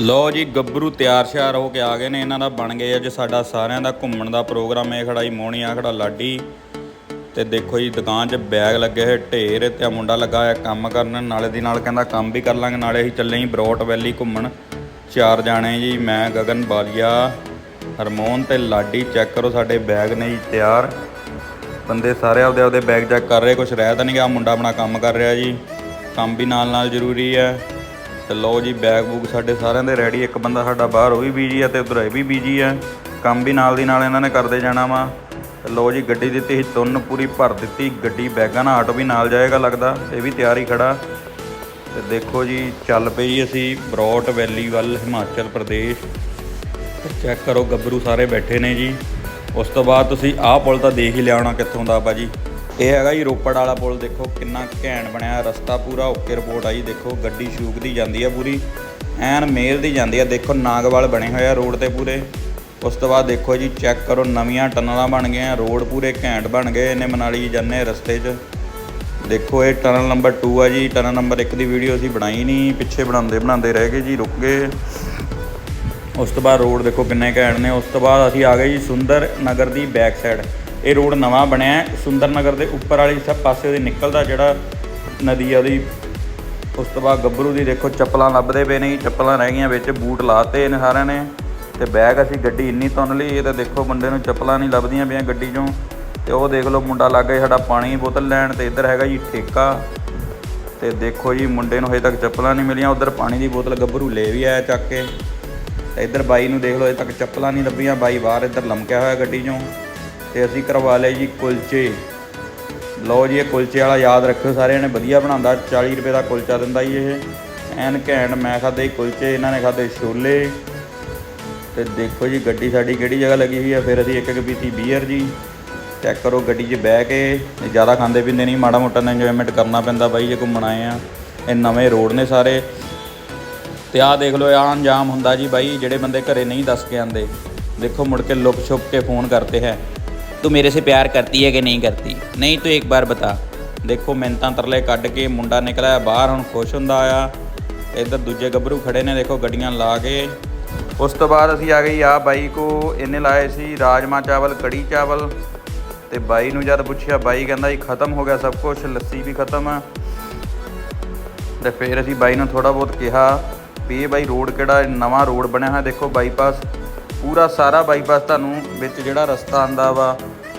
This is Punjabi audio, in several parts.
ਲੋ ਜੀ, ਗੱਭਰੂ ਤਿਆਰ ਸ਼ਿਆਰ ਹੋ ਕੇ ਆ ਗਏ ਨੇ, ਇਹਨਾਂ ਦਾ ਬਣ ਗਏ ਅੱਜ ਸਾਡਾ ਸਾਰਿਆਂ ਦਾ ਘੁੰਮਣ ਦਾ ਪ੍ਰੋਗਰਾਮ ਹੈ ਖੜਾ ਜੀ ਮੋਹਣੀ ਆ, ਖੜਾ ਲਾਡੀ। ਤੇ ਦੇਖੋ ਜੀ, ਦੁਕਾਨ 'ਚ ਬੈਗ ਲੱਗੇ ਹੋਏ, ਢੇਰ, ਤੇ ਆ ਮੁੰਡਾ ਲੱਗਾ ਹੋਇਆ ਕੰਮ ਕਰਨ, ਨਾਲੇ ਦੀ ਨਾਲ ਕਹਿੰਦਾ ਕੰਮ ਵੀ ਕਰ ਲਾਂਗੇ, ਨਾਲੇ ਅਸੀਂ ਚੱਲੇ ਜੀ ਬਰੋਟ ਵੈਲੀ ਘੁੰਮਣ। ਚਾਰ ਜਾਣੇ ਜੀ, ਮੈਂ, ਗਗਨ, ਬਾਲੀਆ, ਹਰਮੋਨ ਤੇ ਲਾਡੀ, ਚੈੱਕ ਕਰੋ ਸਾਡੇ ਬੈਗ ਨੇ ਜੀ, ਤਿਆਰ। ਬੰਦੇ ਸਾਰੇ ਆਪਦੇ ਆਪਦੇ ਬੈਗ ਚੈੱਕ ਕਰ ਰਹੇ ਕੁਝ ਰਹਿ ਤਾਂ ਨਹੀਂ ਗਿਆ ਮੁੰਡਾ ਆਪਣਾ ਕੰਮ ਕਰ ਰਿਹਾ ਜੀ। ਕੰਮ ਵੀ ਨਾਲ ਨਾਲ ਜ਼ਰੂਰੀ ਹੈ। ਤੇ ਲਓ ਜੀ ਬੈਗ ਬੂਗ ਸਾਡੇ ਸਾਰਿਆਂ ਦੇ ਰੈਡੀ ਇੱਕ ਬੰਦਾ ਸਾਡਾ ਬਾਹਰ, ਉਹ ਵੀ ਬੀਜੀ ਆ ਤੇ ਉਧਰ ਇਹ ਵੀ ਬੀਜੀ ਹੈ ਕੰਮ ਵੀ ਨਾਲ ਦੀ ਨਾਲ ਇਹਨਾਂ ਨੇ ਕਰਦੇ ਜਾਣਾ ਵਾ। ਤੇ ਲਓ ਜੀ, ਗੱਡੀ ਦਿੱਤੀ ਸੀ ਤੁੰਨ ਪੂਰੀ ਭਰ ਦਿੱਤੀ। ਗੱਡੀ, ਬੈਗਾਂ ਨਾਲ ਆਟੋ ਵੀ ਨਾਲ ਜਾਏਗਾ ਲੱਗਦਾ, ਇਹ ਵੀ ਤਿਆਰ ਹੀ ਖੜਾ। ਤੇ ਦੇਖੋ ਜੀ, ਚੱਲ ਪਈ ਅਸੀਂ ਬਰੋਟ ਵੈਲੀ ਵੱਲ, ਹਿਮਾਚਲ ਪ੍ਰਦੇਸ਼। ਚੈੱਕ ਕਰੋ, ਗੱਭਰੂ ਸਾਰੇ ਬੈਠੇ ਨੇ ਜੀ। ਉਸ ਤੋਂ ਬਾਅਦ ਤੁਸੀਂ ਆਹ ਪੁਲ ਤਾਂ ਦੇਖ ਹੀ ਲਿਆ ਹੋਣਾ ਕਿੱਥੋਂ ਦਾ ਬਾਜੀ ਇਹ ਹੈਗਾ ਜੀ ਰੋਪੜ ਵਾਲਾ ਪੁਲ, ਦੇਖੋ ਕਿੰਨਾ ਘੈਂਟ ਬਣਿਆ ਰਸਤਾ ਪੂਰਾ, ਓਕੇ ਰਿਪੋਰਟ ਆਈ, ਦੇਖੋ ਗੱਡੀ ਛੂਕਦੀ ਜਾਂਦੀ ਆ ਪੂਰੀ, ਐਨ ਮੇਲ ਦੀ ਜਾਂਦੀ ਆ, ਦੇਖੋ ਨਾਗਵਾਲ ਬਣੇ ਹੋਏ ਆ ਰੋਡ ਤੇ ਪੂਰੇ, ਉਸ ਤੋਂ ਬਾਅਦ ਦੇਖੋ ਜੀ ਚੈੱਕ ਕਰੋ ਨਵੀਆਂ ਟਨਲਾਂ ਬਣ ਗਈਆਂ, ਰੋਡ ਪੂਰੇ ਘੈਂਟ ਬਣ ਗਏ, ਇਹਨੇ ਮਨਾਲੀ ਜਾਂਦੇ ਰਸਤੇ 'ਚ, ਦੇਖੋ ਇਹ ਟਨਲ ਨੰਬਰ 2 ਆ ਜੀ, ਟਨਲ ਨੰਬਰ 1 ਦੀ ਵੀਡੀਓ ਅਸੀਂ ਬਣਾਈ ਨਹੀਂ ਪਿੱਛੇ ਬਣਾਉਂਦੇ ਬਣਾਉਂਦੇ ਰਹਿ ਗਏ ਜੀ, ਰੁਕ ਗਏ, ਉਸ ਤੋਂ ਬਾਅਦ ਰੋਡ ਦੇਖੋ ਕਿੰਨੇ ਘੈਂਟ ਨੇ, ਉਸ ਤੋਂ ਬਾਅਦ ਅਸੀਂ ਆ ਗਏ ਜੀ ਸੁੰਦਰ ਨਗਰ ਦੀ ਬੈਕ ਸਾਈਡ ਇਹ ਰੋਡ ਨਵਾਂ ਬਣਿਆ ਹੈ। ਸੁੰਦਰ ਨਗਰ ਦੇ ਉੱਪਰ ਵਾਲੀ ਸਭ ਪਾਸੇ ਉਹਦੀ ਨਿਕਲਦਾ ਜਿਹੜਾ ਨਦੀ ਆ ਉਹਦੀ, ਉਸ ਤੋਂ ਬਾਅਦ ਗੱਭਰੂ ਦੀ ਦੇਖੋ ਚੱਪਲਾਂ ਲੱਭਦੇ ਪਏ ਨੇ ਚੱਪਲਾਂ ਰਹਿ ਗਈਆਂ ਵਿੱਚ, ਬੂਟ ਲਾਤੇ ਨੇ ਸਾਰਿਆਂ ਨੇ ਤੇ ਬੈਗ ਅਸੀਂ ਗੱਡੀ ਇੰਨੀ ਤੁੰਨ ਲਈ, ਇਹ ਤਾਂ ਦੇਖੋ ਮੁੰਡੇ ਨੂੰ ਚੱਪਲਾਂ ਨਹੀਂ ਲੱਭਦੀਆਂ ਪਈਆਂ ਗੱਡੀ 'ਚੋਂ। ਤੇ ਉਹ ਦੇਖ ਲਓ ਮੁੰਡਾ ਲੱਗ ਗਿਆ ਸਾਡਾ ਪਾਣੀ ਦੀ ਬੋਤਲ ਲੈਣ ਤੇ ਇੱਧਰ ਹੈਗਾ ਜੀ ਠੇਕਾ। ਤੇ ਦੇਖੋ ਜੀ ਮੁੰਡੇ ਨੂੰ ਹਜੇ ਤੱਕ ਚੱਪਲਾਂ ਨਹੀਂ ਮਿਲੀਆਂ, ਉਧਰ ਪਾਣੀ ਦੀ ਬੋਤਲ ਗੱਭਰੂ ਲੈ ਵੀ ਆਇਆ ਚੱਕ ਕੇ। ਤੇ ਇੱਧਰ ਬਾਈ ਨੂੰ ਦੇਖ ਲਓ, ਹਜੇ ਤੱਕ ਚੱਪਲਾਂ ਨਹੀਂ ਲੱਭੀਆਂ, ਬਾਈ ਬਾਹਰ ਇੱਧਰ ਲਮਕਿਆ ਹੋਇਆ ਗੱਡੀ 'ਚੋਂ। ਤੇ ਅਸੀਂ ਕਰਵਾ ਲਏ ਜੀ ਕੁਲਚੇ। ਲਓ ਜੀ, ਇਹ ਕੁਲਚੇ ਵਾਲਾ ਯਾਦ ਰੱਖਿਓ ਸਾਰਿਆਂ ਨੇ, ਵਧੀਆ ਬਣਾਉਂਦਾ 40 ਰੁਪਏ ਦਾ ਕੁਲਚਾ ਦਿੰਦਾ ਜੀ ਇਹ। ਐਨ ਘੈਂਟ ਮੈਂ ਖਾਦੇ ਕੁਲਚੇ, ਇਹਨਾਂ ਨੇ ਖਾਦੇ ਛੋਲੇ। ਤੇ ਦੇਖੋ ਜੀ, ਗੱਡੀ ਸਾਡੀ ਕਿਹੜੀ ਜਗ੍ਹਾ ਲੱਗੀ ਹੋਈ ਆ, ਫਿਰ ਅਸੀਂ ਇੱਕ ਇੱਕ ਪੀਤੀ ਬੀਅਰ ਜੀ। ਚੈੱਕ ਕਰੋ ਗੱਡੀ 'ਚ ਬਹਿ ਕੇ ਜ਼ਿਆਦਾ ਖਾਂਦੇ ਪੀਂਦੇ ਨਹੀਂ ਮਾੜਾ ਮੋਟਾ ਨਾ ਇੰਜੋਇਮੈਂਟ ਕਰਨਾ ਪੈਂਦਾ ਬਾਈ, ਜੇ ਘੁੰਮਣ ਆਏ ਆ। ਇਹ ਨਵੇਂ ਰੋਡ ਨੇ ਸਾਰੇ। ਤੇ ਆਹ ਦੇਖ ਲਓ ਆਹ ਅੰਜਾਮ ਹੁੰਦਾ ਜੀ ਬਾਈ, ਜਿਹੜੇ ਬੰਦੇ ਘਰੇ ਨਹੀਂ ਦੱਸ ਕੇ ਆਂਦੇ ਦੇਖੋ ਮੁੜ ਕੇ ਲੁਕ ਛੁਪ ਕੇ ਫੋਨ ਕਰਤੇ ਹੈ। ਤੂੰ ਮੇਰੇ ਸੇ ਪਿਆਰ ਕਰਤੀ ਹੈ ਕਿ ਨਹੀਂ ਕਰਤੀ ਨਹੀਂ ਤੂੰ ਇੱਕ ਬਾਰ ਬਤਾ। ਦੇਖੋ ਮਿੰਤਾਂ ਤਰਲੇ ਕੱਢ ਕੇ ਮੁੰਡਾ ਨਿਕਲਿਆ, ਬਾਹਰ ਹੁਣ ਖੁਸ਼ ਹੁੰਦਾ ਆ। ਇੱਧਰ ਦੂਜੇ ਗੱਭਰੂ ਖੜੇ ਨੇ, ਦੇਖੋ ਗੱਡੀਆਂ ਲਾ ਕੇ। ਉਸ ਤੋਂ ਬਾਅਦ ਅਸੀਂ ਆ ਗਈ ਆ ਬਾਈ ਕੋ, ਇਹਨੇ ਲਾਏ ਸੀ ਰਾਜਮਾ ਚਾਵਲ, ਕੜੀ ਚਾਵਲ। ਤੇ ਬਾਈ ਨੂੰ ਜਦ ਪੁੱਛਿਆ, ਬਾਈ ਕਹਿੰਦਾ ਜੀ ਖਤਮ ਹੋ ਗਿਆ ਸਭ ਕੁਝ ਲੱਸੀ ਵੀ ਖਤਮ। ਆ ਤੇ ਫਿਰ ਅਸੀਂ ਬਾਈ ਨੂੰ ਥੋੜਾ ਬਹੁਤ ਕਿਹਾ ਵੀ ਇਹ ਬਾਈ ਰੋਡ ਕਿਹੜਾ ਨਵਾਂ ਰੋਡ ਬਣਿਆ ਹੋਇਆ, ਦੇਖੋ ਬਾਈਪਾਸ। ਪੂਰਾ ਸਾਰਾ ਬਾਈਪਾਸ ਤੁਹਾਨੂੰ ਵਿੱਚ ਜਿਹੜਾ ਰਸਤਾ ਆਂਦਾ ਵਾ,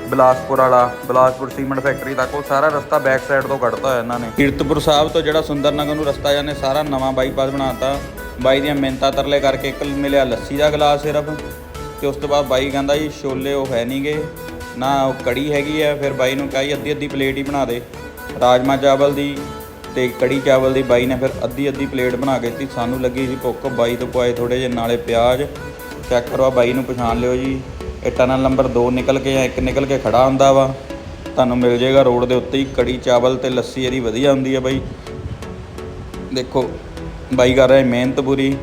ਬਿਲਾਸਪੁਰ ਵਾਲਾ, ਬਿਲਾਸਪੁਰ ਸੀਮੈਂਟ ਫੈਕਟਰੀ ਤੱਕ, ਉਹ ਸਾਰਾ ਰਸਤਾ ਬੈਕ ਸਾਈਡ ਤੋਂ ਕੱਢਤਾ ਹੋਇਆ ਇਹਨਾਂ ਨੇ। ਕੀਰਤਪੁਰ ਸਾਹਿਬ ਤੋਂ ਜਿਹੜਾ ਸੁੰਦਰਨਗਰ ਨੂੰ ਰਸਤਾ ਜਾਂਦੇ ਸਾਰਾ ਨਵਾਂ ਬਾਈਪਾਸ ਬਣਾਤਾ ਬਾਈ ਦੀਆਂ ਮਿੰਤਾ ਤਰਲੇ ਕਰਕੇ ਇੱਕ ਮਿਲਿਆ ਲੱਸੀ ਦਾ ਗਲਾਸ ਸਿਰਫ, ਤੇ ਉਸ ਤੋਂ ਬਾਅਦ ਬਾਈ ਕਹਿੰਦਾ ਜੀ ਛੋਲੇ ਉਹ ਹੈ ਨਹੀਂਗੇ ਨਾ ਉਹ ਕੜੀ ਹੈਗੀ ਆ, ਫਿਰ ਬਾਈ ਨੂੰ ਕਹੀ ਅੱਧੀ ਅੱਧੀ ਪਲੇਟ ਹੀ ਬਣਾ ਦੇ। ਰਾਜਮਾ ਚਾਵਲ ਦੀ ਤੇ ਕੜੀ ਚਾਵਲ ਦੀ ਬਾਈ ਨੇ ਫਿਰ ਅੱਧੀ ਅੱਧੀ ਪਲੇਟ ਬਣਾ ਕੇ ਦਿੱਤੀ। ਸਾਨੂੰ ਲੱਗੀ ਸੀ ਭੁੱਖ, ਬਾਈ ਤੋਂ ਪਵਾਏ ਥੋੜੇ ਜਿਹੇ ਨਾਲੇ ਪਿਆਜ਼। ਚੈੱਕ ਕਰੋ ਆਹ ਬਾਈ ਨੂੰ ਪਛਾਣ ਲਿਓ ਜੀ। ਇਹ ਟਨਲ ਨੰਬਰ 2 ਨਿਕਲ ਕੇ ਜਾਂ ਇੱਕ ਨਿਕਲ ਕੇ ਖੜਾ ਹੁੰਦਾ ਵਾ। ਤੁਹਾਨੂੰ ਮਿਲ ਜਾਏਗਾ ਰੋਡ ਦੇ ਉੱਤੇ ਹੀ, ਕੜੀ ਚਾਵਲ ਤੇ ਲੱਸੀ ਇਹਦੀ ਵਧੀਆ ਹੁੰਦੀ ਹੈ ਬਾਈ। ਦੇਖੋ, ਬਾਈ ਕਰ ਰਿਹਾ ਮਿਹਨਤ ਪੂਰੀ।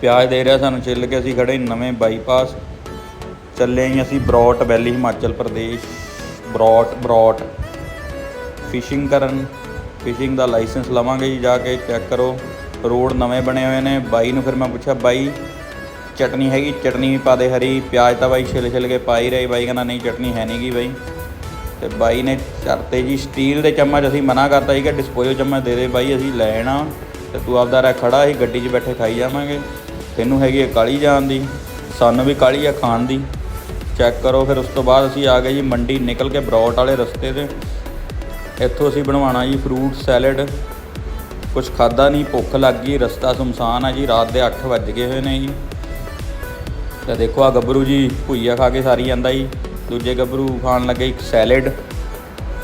ਪਿਆਜ਼ ਦੇ ਰਿਹਾ ਸਾਨੂੰ ਚਿੱਲ ਕੇ, ਅਸੀਂ ਖੜੇ ਨਵੇਂ ਬਾਈਪਾਸ ਚੱਲੇ ਆਂ ਅਸੀਂ ਬਰੋਟ ਵੈਲੀ, ਹਿਮਾਚਲ ਪ੍ਰਦੇਸ਼। ਬਰੋਟ ਬਰੋਟ। ਫਿਸ਼ਿੰਗ ਕਰਨ। ਫਿਸ਼ਿੰਗ ਦਾ ਲਾਇਸੈਂਸ ਲਵਾਂਗੇ ਜੀ, ਜਾ ਕੇ ਚੈੱਕ ਕਰੋ। ਰੋਡ ਨਵੇਂ ਬਣੇ ਹੋਏ ਨੇ। ਬਾਈ ਨੂੰ ਫਿਰ ਮੈਂ ਪੁੱਛਿਆ, ਬਾਈ ਚਟਨੀ ਹੈਗੀ, ਚਟਨੀ ਵੀ ਪਾ ਦੇ ਹਰੀ, ਪਿਆਜ਼ ਤਾਂ ਬਾਈ ਛਿਲ ਛਿਲ ਕੇ ਪਾ ਹੀ ਰਹੇ, ਬਾਈ ਕਹਿੰਦਾ ਨਹੀਂ, ਚਟਨੀ ਹੈ ਨਹੀਂਗੀ ਬਾਈ। ਤੇ ਬਾਈ ਨੇ ਚਰਤੇ ਜੀ, ਸਟੀਲ ਦੇ ਚਮਚ ਅਸੀਂ ਮਨਾ ਕਰਤਾ ਸੀ ਕਿ ਡਿਸਪੋਜ਼ਲ ਚਮਚ ਦੇ ਦੇ ਬਾਈ, ਅਸੀਂ ਲੈਣਾ ਤੇ ਤੂੰ ਆਪਦਾ ਰਹਿ ਖੜਾ ਸੀ ਗੱਡੀ 'ਚ ਬੈਠੇ ਖਾਈ ਜਾਵਾਂਗੇ। ਤੈਨੂੰ ਹੈਗੀ ਹੈ ਕਾਲੀ ਜਾਣ ਦੀ, ਸਾਨੂੰ ਵੀ ਕਾਲੀ ਆ ਖਾਣ ਦੀ। ਚੈੱਕ ਕਰੋ ਫਿਰ ਉਸ ਤੋਂ ਬਾਅਦ ਅਸੀਂ ਆ ਗਏ ਜੀ ਮੰਡੀ, ਨਿਕਲ ਕੇ ਬਰੋਟ ਵਾਲੇ ਰਸਤੇ ਤੇ। ਇੱਥੋਂ ਅਸੀਂ ਬਣਵਾਉਣਾ ਜੀ ਫਰੂਟ ਸੈਲਡ ਕੁਝ ਖਾਦਾ ਨਹੀਂ ਭੁੱਖ ਲੱਗ ਗਈ, ਰਸਤਾ ਸੁਮਸਾਨ ਆ ਜੀ, ਰਾਤ ਦੇ 8 ਵੱਜ ਗਏ ਹੋਏ ਨੇ ਜੀ। ਤੇ ਦੇਖੋ ਆ ਗੱਭਰੂ ਜੀ ਭੁਈਆ ਖਾ ਕੇ ਸਾਰੀ ਜਾਂਦਾ ਜੀ। ਦੂਜੇ ਗੱਭਰੂ ਖਾਣ ਲੱਗੇ ਇੱਕ ਸੈਲਡ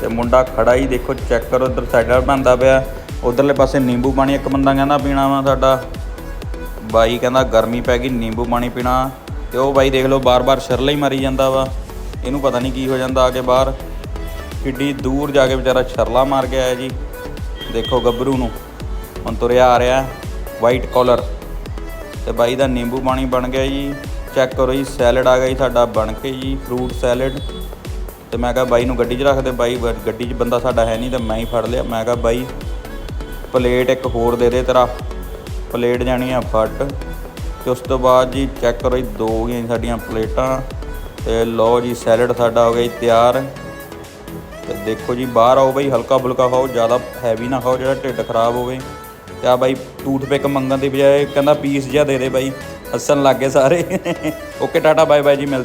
ਤੇ ਮੁੰਡਾ ਖੜਾ ਹੀ ਦੇਖੋ ਚੈੱਕ ਕਰੋ ਉਧਰ ਸਾਈਡਰ ਬਣਦਾ ਪਿਆ। ਉਧਰਲੇ ਪਾਸੇ ਨਿੰਬੂ ਪਾਣੀ ਇੱਕ ਬੰਦਾ ਕਹਿੰਦਾ ਪੀਣਾ ਵਾ ਸਾਡਾ। ਬਾਈ ਕਹਿੰਦਾ ਗਰਮੀ ਪੈ ਗਈ, ਨਿੰਬੂ ਪਾਣੀ ਪੀਣਾ। ਤੇ ਉਹ ਬਾਈ ਦੇਖ ਲਓ ਬਾਰ-ਬਾਰ ਸ਼ਰਲਾ ਹੀ ਮਾਰੀ ਜਾਂਦਾ ਵਾ। ਇਹਨੂੰ ਪਤਾ ਨਹੀਂ ਕੀ ਹੋ ਜਾਂਦਾ ਆ ਕੇ ਬਾਹਰ। ਕਿੱਡੀ ਦੂਰ ਜਾ ਕੇ ਵਿਚਾਰਾ ਸ਼ਰਲਾ ਮਾਰ ਕੇ ਹੈ ਜੀ। ਦੇਖੋ ਗੱਭਰੂ ਨੂੰ। ਹੁਣ ਤੁਰਿਆ ਆ ਰਿਹਾ ਵਾਈਟ ਕਾਲਰ ਤੇ ਬਾਈ ਦਾ ਨਿੰਬੂ ਪਾਣੀ ਬਣ ਗਿਆ ਜੀ। ਚੈੱਕ ਕਰੋ ਜੀ ਸੈਲਡ ਆ ਗਿਆ ਜੀ ਸਾਡਾ, ਬਣ ਕੇ ਜੀ ਫਰੂਟ ਸੈਲਡ ਤੇ ਮੈਂ ਕਿਹਾ ਬਾਈ ਨੂੰ ਗੱਡੀ 'ਚ ਰੱਖ ਦੇ, ਬਾਈ ਗੱਡੀ 'ਚ ਬੰਦਾ ਸਾਡਾ ਹੈ ਨਹੀਂ ਤੇ ਮੈਂ ਹੀ ਫੜ ਲਿਆ। ਮੈਂ ਕਿਹਾ ਬਾਈ ਪਲੇਟ ਇੱਕ ਹੋਰ ਦੇ ਦੇ ਤੇਰਾ। ਪਲੇਟ ਜਾਣੀ ਆ ਫੱਟ ਤੇ ਉਸ ਤੋਂ ਬਾਅਦ ਜੀ ਚੈੱਕ ਕਰੋ ਜੀ, ਦੋ ਹੋ ਗਈਆਂ ਸਾਡੀਆਂ ਪਲੇਟਾਂ ਤੇ ਲਓ ਜੀ ਸੈਲਡ ਸਾਡਾ ਹੋ ਗਿਆ ਜੀ ਤਿਆਰ। ਤੇ ਦੇਖੋ ਜੀ, ਬਾਹਰ ਆਓ ਬਈ ਹਲਕਾ ਫੁਲਕਾ ਖਾਓ, ਜ਼ਿਆਦਾ ਹੈਵੀ ਨਾ ਖਾਓ, ਜਿਹੜਾ ਢਿੱਡ ਖਰਾਬ ਹੋਵੇ। ਤੇ ਆ ਬਾਈ ਟੂਥਪਿਕ ਮੰਗਣ ਦੀ ਬਜਾਏ ਕਹਿੰਦਾ ਪੀਸ ਜਿਹਾ ਦੇ ਦੇ ਬਾਈ। ਹੱਸਣ ਲੱਗ ਗਏ ਸਾਰੇ। ਓਕੇ ਟਾਟਾ ਬਾਏ ਬਾਏ ਜੀ ਮਿਲ